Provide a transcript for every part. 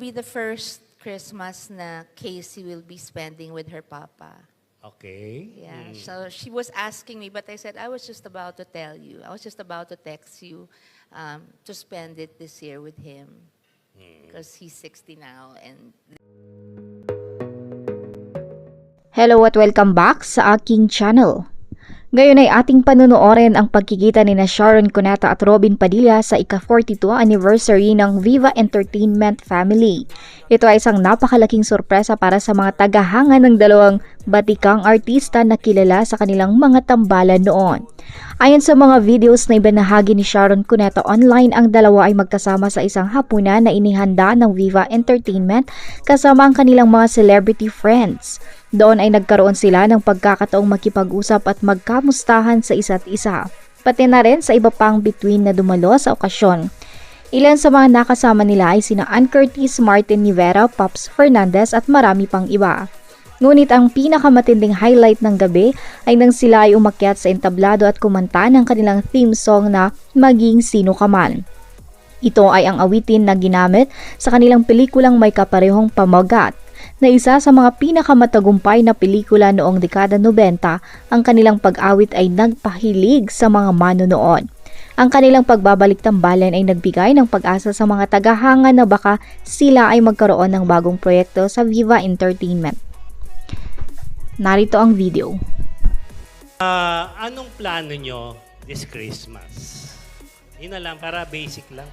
be the first Christmas na Casey will be spending with her papa. Okay. Yeah. Mm. So she was asking me, but I said I was just about to tell you. I was just about to text you um, to spend it this year with him because he's 60 now and Hello at welcome back sa aking channel. Ngayon ay ating panunuorin ang pagkikita ni na Sharon Cuneta at Robin Padilla sa ika-42 anniversary ng Viva Entertainment family. Ito ay isang napakalaking sorpresa para sa mga tagahanga ng dalawang batikang artista na kilala sa kanilang mga tambalan noon. Ayon sa mga videos na ibinahagi ni Sharon Cuneta online, ang dalawa ay magkasama sa isang hapunan na inihanda ng Viva Entertainment kasama ang kanilang mga celebrity friends. Doon ay nagkaroon sila ng pagkakataong makipag-usap at magkamustahan sa isa't isa. Pati na rin sa iba pang between na dumalo sa okasyon. Ilan sa mga nakasama nila ay sina Ann Curtis, Martin Rivera, Pops Fernandez at marami pang iba. Ngunit ang pinakamatinding highlight ng gabi ay nang sila ay umakyat sa entablado at kumanta ng kanilang theme song na Maging Sino Ka Man. Ito ay ang awitin na ginamit sa kanilang pelikulang may kaparehong pamagat na isa sa mga pinakamatagumpay na pelikula noong dekada 90, ang kanilang pag-awit ay nagpahilig sa mga manonood. Ang kanilang pagbabalik tambalan ay nagbigay ng pag-asa sa mga tagahanga na baka sila ay magkaroon ng bagong proyekto sa Viva Entertainment. Narito ang video. Ah, anong plano nyo this Christmas? Yun na lang, para basic lang.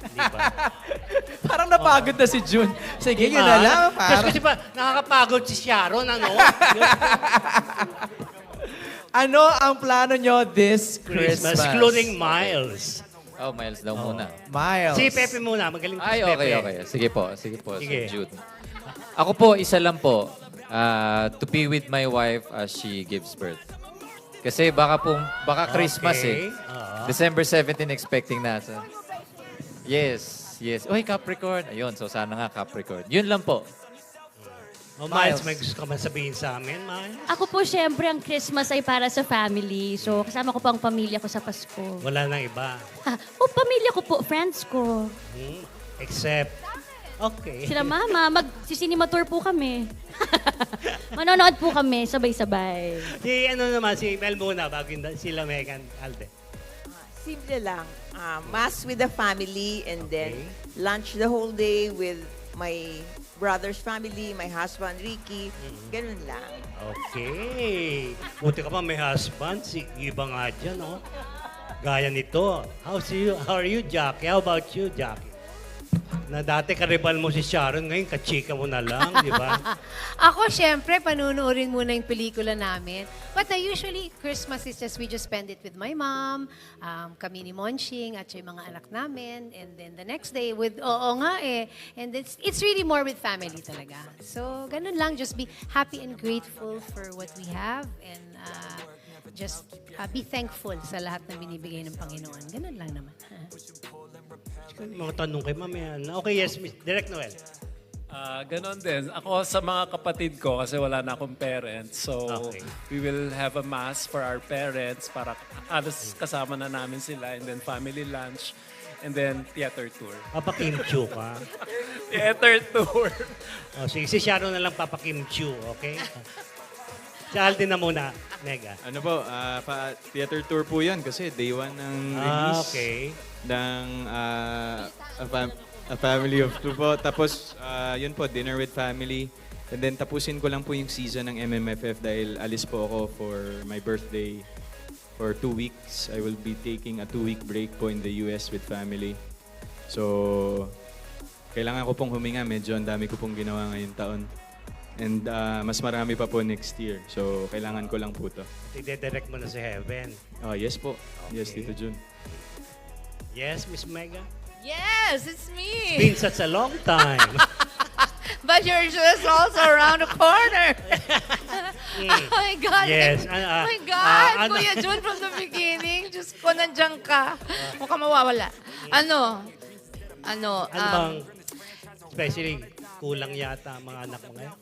Di ba? Parang napagod na si June. Sige, yun na lang. Tapos Parang, kasi pa, nakakapagod si Sharon, ano? ano ang plano nyo this Christmas, Christmas? including Miles. Oh, Miles daw muna. Miles. Si Pepe muna, magaling Ay, si okay, Pepe. okay. Sige po, sige po, Sige. Sir Jude. Ako po, isa lang po. Ah, to be with my wife as she gives birth. Kasi baka po, baka Christmas Okay. eh. Oo. December 17 expecting na. So. Yes, yes. Uy, Capricorn. Ayun, so sana nga Capricorn. Yun lang po. Oh, Miles, Miles. may gusto ka man sabihin sa amin, Miles? Ako po, syempre, ang Christmas ay para sa family. So, kasama ko po ang pamilya ko sa Pasko. Wala nang iba. Ah, o, pamilya ko po, friends ko. Hmm? Except, okay. Sila mama, mag-cinema tour po kami. Manonood po kami, sabay-sabay. Si ano naman, si Mel muna, bago yung, sila Megan Alde. Simple lang. Uh, mass with the family and then Okay. lunch the whole day with my brother's family, my husband Ricky. Ganun lang. Okay. Buti ka pa may husband. Si iba nga dyan, oh. Gaya nito. How's you? How are you, Jackie? How about you, Jackie? Na dati karibal mo si Sharon, ngayon kachika mo na lang, di ba? Ako, syempre, panunuorin muna yung pelikula namin. But uh, usually, Christmas is just, we just spend it with my mom, um, kami ni Monching, at yung mga anak namin. And then the next day, with, oo nga eh. And it's, it's really more with family talaga. So, ganun lang, just be happy and grateful for what we have. And uh, just uh, be thankful sa lahat na binibigay ng Panginoon. Ganun lang naman. Mga tanong kay mamaya. Okay, yes, Miss Direct Noel. Ah, ganon din. Ako sa mga kapatid ko kasi wala na akong parents. So, Okay. we will have a mass for our parents para halos kasama na namin sila and then family lunch and then theater tour. Papakimchu ka. Theater tour! O, sige, si Sharon na lang papakimchu, okay? Si Alden na muna, Nega. Ano po, ah, pa theater tour po yan kasi day one ng Ah, release okay. ng ah, a, fam- a Family of Two po. Tapos, ah, yun po, Dinner with Family. And then tapusin ko lang po yung season ng MMFF dahil alis po ako for my birthday for two weeks. I will be taking a two-week break po in the US with family. So, kailangan ko pong huminga. Medyo ang dami ko pong ginawa ngayong taon. And ah, mas marami pa po next year. So, kailangan ko lang po to. Ide-direct mo na si Heaven. Oh, yes po. Yes, Okay. Tito Jun. Yes, Miss Mega? Yes, it's me. Been such a long time. But you're just also around the corner. Mm. oh my God. Yes, oh ah, ah, my God. ah, ano- Kuya Jun from the beginning. Diyos ko, nandiyan ka. Mukhang mawawala. Ano? Ano? Ano um, bang, especially, kulang yata mga anak mo ngayon?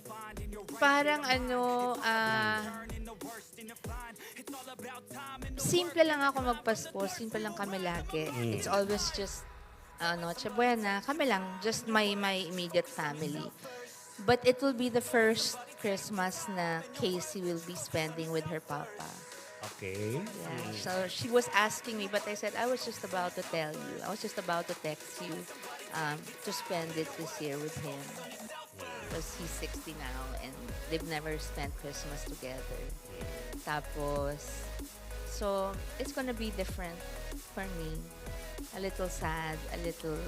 Parang ano, ah... simple lang ako magpasko. Simple lang kami lagi. Mm. It's always just uh, Noche Buena. Kami lang, just my, my immediate family. But it will be the first Christmas na Casey will be spending with her papa. Okay. Yeah. So she was asking me, but I said, I was just about to tell you. I was just about to text you um, to spend it this year with him. Because he's 60 now and they've never spent Christmas together. Tapos, so it's gonna be different for me. A little sad, a little,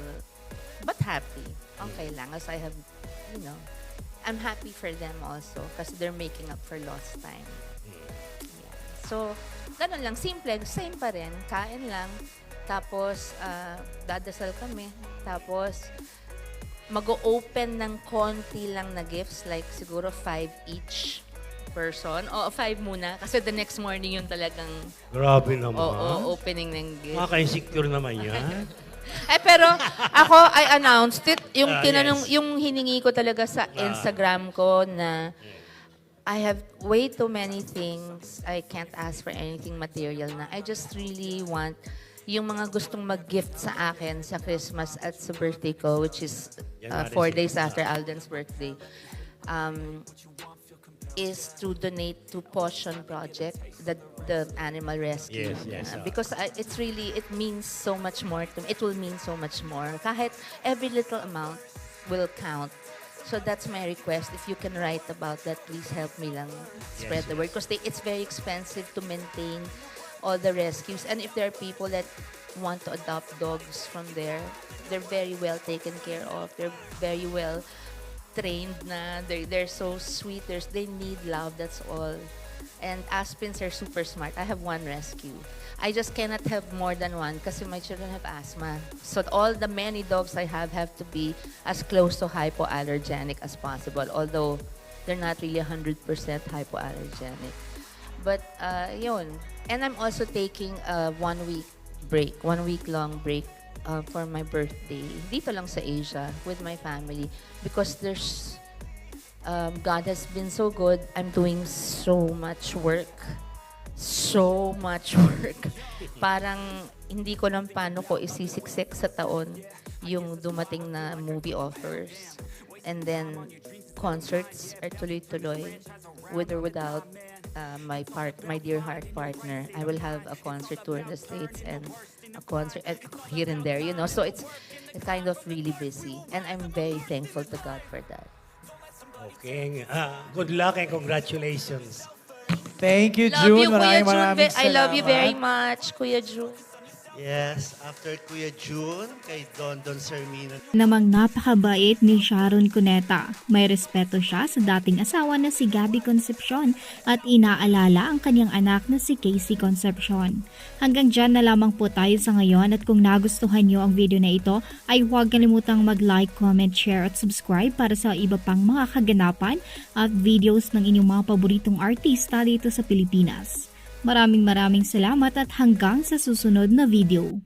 but happy. Okay lang, as I have, you know, I'm happy for them also because they're making up for lost time. Yeah. So, ganun lang, simple, same pa rin, kain lang, tapos ah, dadasal kami, tapos mag-open ng konti lang na gifts, like siguro five each person. O, five muna, kasi the next morning yun talagang, Grabe naman. oo, opening ng gift. Makaka-insecure naman yan. Eh pero ako I announced it yung Ah, tinanong yes. yung hiningi ko talaga sa Instagram ko na I have way too many things. I can't ask for anything material na. I just really want yung mga gustong mag-gift sa akin sa Christmas at sa birthday ko, which is uh, four 6. days after Alden's birthday, um, is to donate to Potion Project, the the animal rescue. Yes, yes, Uh, because I, it's really it means so much more to me. It will mean so much more. Kahit every little amount will count. So that's my request. If you can write about that, please help me lang spread the word. Because it's very expensive to maintain all the rescues. And if there are people that want to adopt dogs from there, they're very well taken care of. They're very well trained na. They're, they're so sweet. There's, they need love, that's all. And Aspens are super smart. I have one rescue. I just cannot have more than one because my children have asthma. So all the many dogs I have have to be as close to hypoallergenic as possible. Although they're not really 100% hypoallergenic. But uh, yun. And I'm also taking a one week break, one week long break uh, for my birthday. Dito lang sa Asia with my family because there's um, God has been so good. I'm doing so much work. So much work. Parang hindi ko lang paano ko isisiksik sa taon yung dumating na movie offers. And then concerts are tuloy-tuloy with or without uh, my part, my dear heart partner. I will have a concert tour in the States and a concert and here and there, you know. So it's, kind of really busy. And I'm very thankful to God for that. Okay. ah, good luck and congratulations. Thank you, Love June. you, Kuya Maraming June. maraming I love you very salamat. much, Kuya June. Yes, after Kuya June, kay Don Don Sermino. Namang napakabait ni Sharon Cuneta. May respeto siya sa dating asawa na si Gabby Concepcion at inaalala ang kanyang anak na si Casey Concepcion. Hanggang dyan na lamang po tayo sa ngayon at kung nagustuhan nyo ang video na ito ay huwag kalimutang mag-like, comment, share at subscribe para sa iba pang mga kaganapan at videos ng inyong mga paboritong artista dito sa Pilipinas. Maraming maraming salamat at hanggang sa susunod na video.